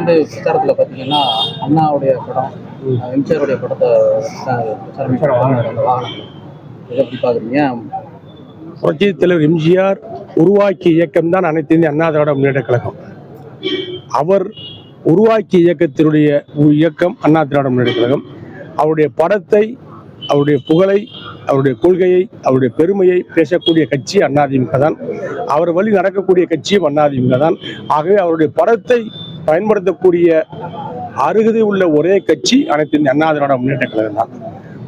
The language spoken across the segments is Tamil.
வந்து பிரச்சாரத்துல பாத்தீங்கன்னா அண்ணாவுடைய படம் எம்ஜிஆருடைய படத்தை எப்படி பாக்குறீங்க. புரட்சி தலைவர் எம்ஜிஆர் உருவாக்கிய இயக்கம் தான் அனைத்து இந்திய அண்ணா திராவிட முன்னேற்ற கழகம். அவர் உருவாக்கிய இயக்கத்தினுடைய இயக்கம் அண்ணா திராவிட முன்னேற்ற கழகம். அவருடைய படத்தை அவருடைய புகழை அவருடைய கொள்கையை அவருடைய பெருமையை பேசக்கூடிய கட்சி அதிமுக தான். அவர் வழி நடக்கக்கூடிய கட்சியும் அதிமுக தான். ஆகவே அவருடைய படத்தை பயன்படுத்தக்கூடிய அருகதை உள்ள ஒரே கட்சி அனைத்து இந்திய அண்ணா திராவிட முன்னேற்ற கழகம் தான்.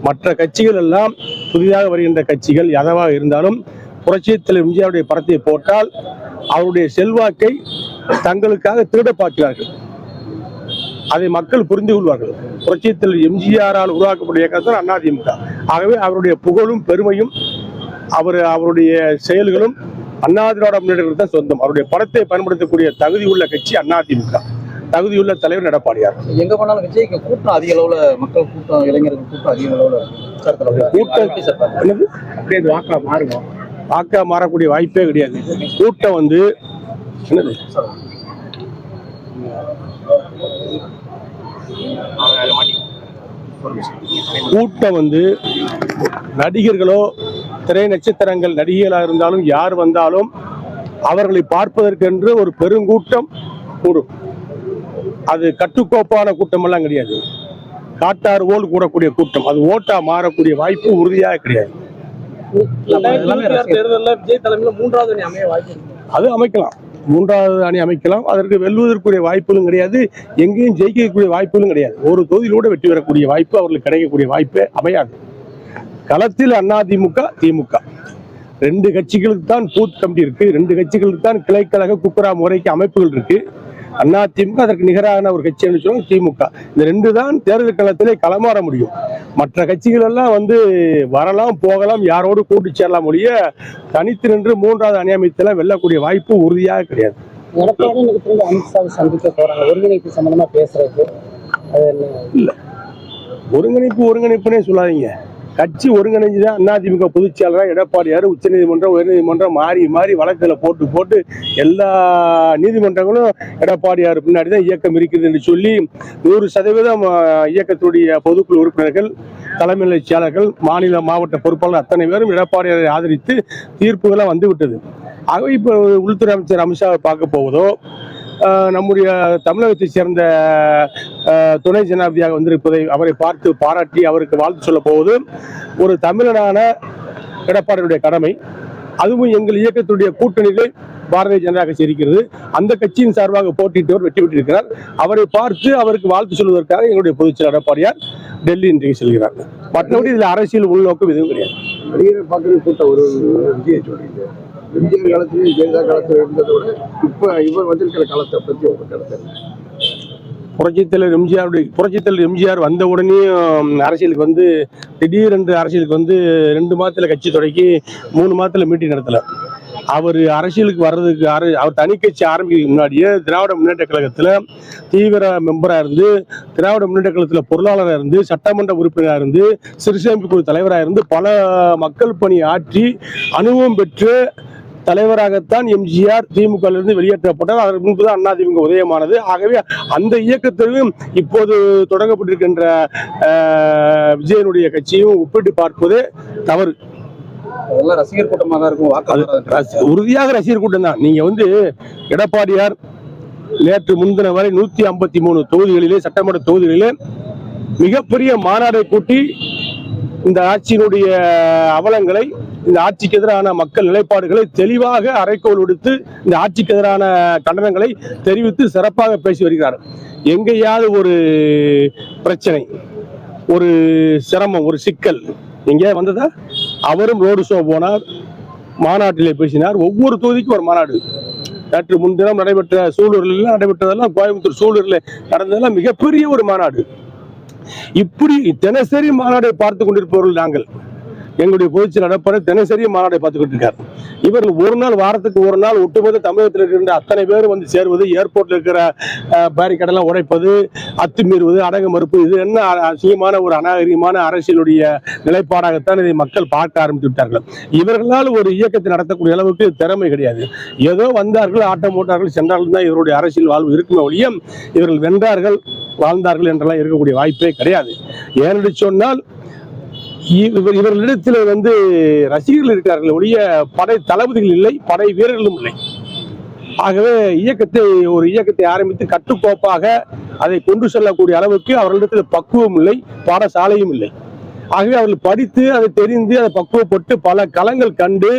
மற்ற கட்சிகள் எல்லாம் புதிதாக வருகின்ற கட்சிகள் எதவாக இருந்தாலும் புரட்சி தலைவர் எம்ஜிஆருடைய படத்தை போட்டால் அவருடைய செல்வாக்கை தங்களுக்காக திருட பார்க்கிறார்கள் அதை மக்கள் புரிந்து கொள்வார்கள். புரட்சி தலைவர் எம்ஜிஆரால் உருவாக்கப்பட்ட இயக்கம் தான் அதிமுக ஆகவே அவருடைய புகழும் பெருமையும் அவர் அவருடைய செயல்களும் அண்ணா திராவிட முன்னேற்ற தான் சொந்தம். அவருடைய படத்தை பயன்படுத்தக்கூடிய தகுதி உள்ள கட்சி அதிமுக தகுதியுள்ள தலைவர் எடப்பாடியார். எங்க போனாலும் விஜய்க்கு கூட்டம் அதிக அளவுல மக்கள் கூட்டம் இளைஞர்கள் கூட்டம் அதிக அளவுல கூட்டம் அப்படியே வாக்கா மாறுமா? வாக்கா மாறக்கூடிய வாய்ப்பே கிடையாது. கூட்டம் வந்து என்னது? கூட்டம் வந்து நடிகர்களோ திரை நட்சத்திரங்கள் நடிகைகளாக இருந்தாலும் யார் வந்தாலும் அவர்களை பார்ப்பதற்கென்று ஒரு பெருங்கூட்டம் கூடும். அது கட்டுக்கோப்பான கூட்டமெல்லாம் கிடையாது. காட்டாறு போல் கூடக்கூடிய கூட்டம். அது ஓட்டா மாறக்கூடிய வாய்ப்பு உறுதியாக கிடையாது. அது அமைக்கலாம். மூன்றாவது அணி அமைக்கலாம். அதற்கு வெல்வதற்குரிய வாய்ப்புகளும் கிடையாது. எங்கேயும் ஜெயிக்கக்கூடிய வாய்ப்புகளும் கிடையாது. ஒரு தொகுதியிலூட வெற்றி பெறக்கூடிய வாய்ப்பு அவர்களுக்கு கிடைக்கக்கூடிய வாய்ப்பே அமையாது. களத்தில் அதிமுக திமுக. ரெண்டு கட்சிகளுக்கு தான் பூத் கமிட்டி இருக்கு. ரெண்டு கட்சிகளுக்கு தான் கிளைக்கழக குக்குரா முறைக்கு அமைப்புகள் இருக்கு. அதிமுக அதற்கு நிகரான ஒரு கட்சி சொல்லுவாங்க திமுக. இந்த ரெண்டு தான் தேர்தல் களத்திலே களமாற முடியும். மற்ற கட்சிகள் எல்லாம் வந்து வரலாம் போகலாம் யாரோடு கூட்டு சேரலாம் ஒழிய தனித்து நின்று மூன்றாவது அணி அமைத்தெல்லாம் வெல்லக்கூடிய வாய்ப்பு உறுதியாக கிடையாது. எடப்பாடி அமித்ஷாவை சந்திக்க போறாங்க. ஒருங்கிணைப்பு சம்பந்தமா அது என்ன? ஒருங்கிணைப்பு ஒருங்கிணைப்புனே சொல்லாதீங்க. கட்சி ஒருங்கிணைஞ்சுதான் அதிமுக பொதுச் செயலராக எடப்பாடியார் உச்சநீதிமன்றம் உயர்நீதிமன்றம் மாறி மாறி வழக்குகளை போட்டு போட்டு எல்லா நீதிமன்றங்களும் எடப்பாடியார் பின்னாடி தான் இயக்கம் இருக்குது என்று சொல்லி நூறு சதவீதம் இயக்கத்துடைய பொதுக்குழு உறுப்பினர்கள் தலைமை செயலர்கள் மாநில மாவட்ட பொறுப்பாளர் அத்தனை பேரும் எடப்பாடியாரை ஆதரித்து தீர்ப்புகளாக வந்துவிட்டது. ஆகவே இப்போ உள்துறை அமைச்சர் அமித்ஷாவை பார்க்க போவதோ நம்முடைய தமிழகத்தை சேர்ந்த துணை ஜனாதிபதியாக வந்திருப்பதை அவரை பார்த்து பாராட்டி அவருக்கு வாழ்த்து சொல்ல போவது ஒரு தமிழனான எடப்பாடியுடைய கடமை. அதுவும் எங்கள் இயக்கத்துடைய கூட்டணியிலே பாரதிய ஜனதா கட்சி இருக்கிறது. அந்த கட்சியின் சார்பாக போட்டியிட்டவர் வெற்றி பெற்றிருக்கிறார். அவரை பார்த்து அவருக்கு வாழ்த்து சொல்வதற்காக எங்களுடைய பொதுச் செயலர் எடப்பாடியார் டெல்லி இன்றைக்கு செல்கிறார். மற்றபடி இதில் அரசியல் உள்நோக்கம் எதுவும் கிடையாது. கூட்டம் ஒரு எம்ஜிஆர் காலத்திலையும் ஜெயலலிதா காலத்தில் இருந்ததை விட இப்போ இவர் வந்திருக்கிற காலத்தை பற்றி ஒரு கருத்து புரட்சித்தலைவர் எம்ஜிஆருடைய புரட்சித்தலைவர் எம்ஜிஆர் வந்த உடனே அரசியலுக்கு வந்து திடீரென்று அரசியலுக்கு வந்து ரெண்டு மாதத்துல கட்சி தொடக்கி மூணு மாதத்துல மீட்டிங் நடத்தலை. அவர் அரசியலுக்கு வர்றதுக்கு அர- அவர் தனி கட்சி ஆரம்பிக்கிறதுக்கு முன்னாடியே திராவிட முன்னேற்ற கழகத்துல தீவிர மெம்பரா இருந்து திராவிட முன்னேற்ற கழகத்தில் பொருளாளராக இருந்து சட்டமன்ற உறுப்பினராக இருந்து சிறுசேமிப்பு குழு தலைவராக இருந்து பல மக்கள் பணி ஆற்றி அனுபவம் பெற்று தலைவராகத்தான் எம்ஜிஆர் திமுக இருந்து வெளியேற்றப்பட்டார் அதற்கு முன்புதான் அதிமுக உதயமானது. ஆகவே அந்த இயக்கத்திலும் இப்போது தொடங்கப்பட்டிருக்கின்ற விஜயனுடைய கட்சியும் ஒப்பிட்டு பார்ப்பது தவறு. ரசிகர் கூட்டமா தான் இருக்கும். உறுதியாக ரசிகர் கூட்டம் தான். நீங்க வந்து எடப்பாடியார் நேற்று முன்தின வரை நூத்தி ஐம்பத்தி மூணு தொகுதிகளிலே சட்டமன்ற தொகுதிகளிலே மிகப்பெரிய மாநாடை கூட்டி இந்த ஆட்சியினுடைய அவலங்களை இந்த ஆட்சிக்கு எதிரான மக்கள் நிலைப்பாடுகளை தெளிவாக அறைக்கோள் விடுத்து இந்த ஆட்சிக்கு எதிரான கண்டனங்களை தெரிவித்து சிறப்பாக பேசி வருகிறார். எங்கேயாவது ஒரு பிரச்சனை ஒரு சிரமம் ஒரு சிக்கல் எங்கேயாவது வந்ததா? அவரும் ரோடு ஷோ போனார் மாநாட்டிலே பேசினார். ஒவ்வொரு தொகுதிக்கும் ஒரு மாநாடு. நேற்று முன்தினம் நடைபெற்ற சூலூரில் நடைபெற்றதெல்லாம் கோயம்புத்தூர் சூலூரில் நடந்ததெல்லாம் மிகப்பெரிய ஒரு மாநாடு. இப்படி தினசரி மாநாடை பார்த்து கொண்டிருப்பவர்கள் நாங்கள். எங்களுடைய பொதுச்செயலர் எடப்பாடி தினசரி மாநாட்டை பார்த்துக்கிட்டு இருக்காரு. இவர்கள் ஒரு நாள் வாரத்துக்கு ஒரு நாள் ஒட்டுமொத்த தமிழகத்தில் இருக்கின்ற அத்தனை பேர் வந்து சேருவது ஏர்போர்ட்ல இருக்கிற பேரிகடெல்லாம் உடைப்பது அத்துமீறுவது அடங்க மறுப்பு இது என்ன அ- அசிங்கமான ஒரு அநாகரிகமான அரசியலுடைய நிலைப்பாடாகத்தான் இதை மக்கள் பார்க்க ஆரம்பித்து விட்டார்கள். இவர்களால் ஒரு இயக்கத்தை நடத்தக்கூடிய அளவுக்கு திறமை கிடையாது. ஏதோ வந்தார்கள் ஆட்டம் போட்டார்கள் சென்றார்கள் தான் இவருடைய அரசியல் வாழ்வு இருக்குமே ஒழிய இவர்கள் வென்றார்கள் வாழ்ந்தார்கள் என்றெல்லாம் இருக்கக்கூடிய வாய்ப்பே கிடையாது. ஏனென்று சொன்னால் இவர்களிடத்தில் வந்து ரசிகர்கள் இருக்கிறார்கள் ஒழிய படை தளபதிகள் இல்லை படை வீரர்களும் இல்லை. ஆகவே இயக்கத்தை ஒரு இயக்கத்தை ஆரம்பித்து கட்டுக்கோப்பாக அதை கொண்டு செல்லக்கூடிய அளவுக்கு அவர்களிடத்தில் பக்குவம் இல்லை பாடசாலையும் இல்லை. ஆகவே அவர்கள் படித்து அதை தெரிந்து அதை பக்குவப்பட்டு பல களங்கள் கண்டு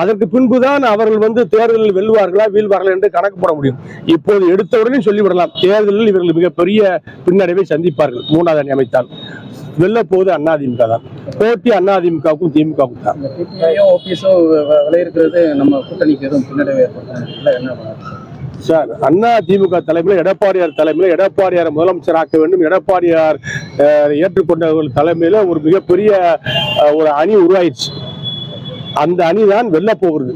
அதற்கு பின்புதான் அவர்கள் வந்து தேர்தலில் வெல்வார்களா வீழ்வார்களா என்று கணக்கு போட முடியும். இப்போது எடுத்தவுடனே சொல்லிவிடலாம். தேர்தலில் இவர்கள் மிகப்பெரிய பின்னடைவை சந்திப்பார்கள் மூணாவது அணி அமைத்தால். வெல்ல போவது அதிமுக தான். போட்டி அதிமுகவுக்கும் திமுகவுக்கும் தான். ஓபிஎஸோ விளையிருக்கிறது நம்ம கூட்டணிக்கு எதுவும் பின்னடைவு சார் அண்ணா திமுக தலைமையில் எடப்பாடியார் தலைமையில் எடப்பாடியார் முதலமைச்சர் ஆக்க வேண்டும். எடப்பாடியார் ஏற்றுக்கொண்டவர்கள் தலைமையில் ஒரு மிகப்பெரிய ஒரு அணி உருவாயிடுச்சு. அந்த அணி தான் வெல்ல போகிறது.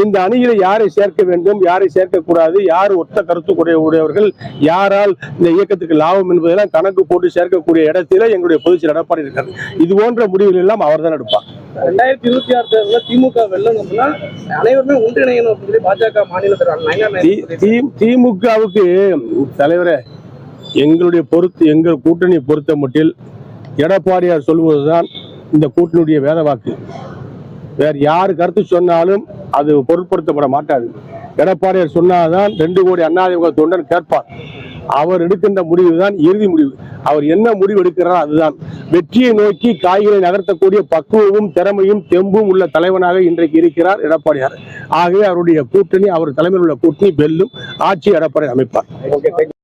இந்த அணியில யாரை சேர்க்க வேண்டும் யாரை சேர்க்கக்கூடாது யார் ஒத்த கருத்து உடைய- உடையவர்கள் யாரால் இந்த இயக்கத்துக்கு லாபம் என்பதெல்லாம் கணக்கு போட்டு சேர்க்கக்கூடிய இடத்துல எங்களுடைய பொதுச்செயலர் எடப்பாடி இருக்காரு. இது போன்ற முடிவுகள் எல்லாம் அவர் தான் எடுப்பார். ரெண்டாயிரத்தி இருபத்தி ஆறு தேர்தலில் திமுக வெல்லணும்னா அனைவருமே ஒன்றிணையணும் அப்படின்னு சொல்லி பாஜக மாநில திமுகவுக்கு தலைவரே எங்களுடைய பொறுத்து எங்கள் கூட்டணி பொறுத்த மட்டில் எடப்பாடியார் சொல்வதுதான் இந்த கூட்டணியுடைய வேத வாக்கு வேறு யார் கருத்து சொன்னாலும் அது பொருட்படுத்தப்பட மாட்டாது. எடப்பாடியார் சொன்னாதான் ரெண்டு கோடி அண்ணாதிமுக தொண்டன் கேட்பார். அவர் எடுக்கின்ற முடிவு தான் இறுதி முடிவு. அவர் என்ன முடிவு எடுக்கிறாரோ அதுதான். வெற்றியை நோக்கி காய்களை நகர்த்தக்கூடிய பக்குவமும் திறமையும் தெம்பும் உள்ள தலைவனாக இன்றைக்கு இருக்கிறார் எடப்பாடியார். ஆகவே அவருடைய கூட்டணி அவர் தலைமையில் உள்ள கூட்டணி வெல்லும் ஆட்சி எடப்பாடி அமைப்பார்.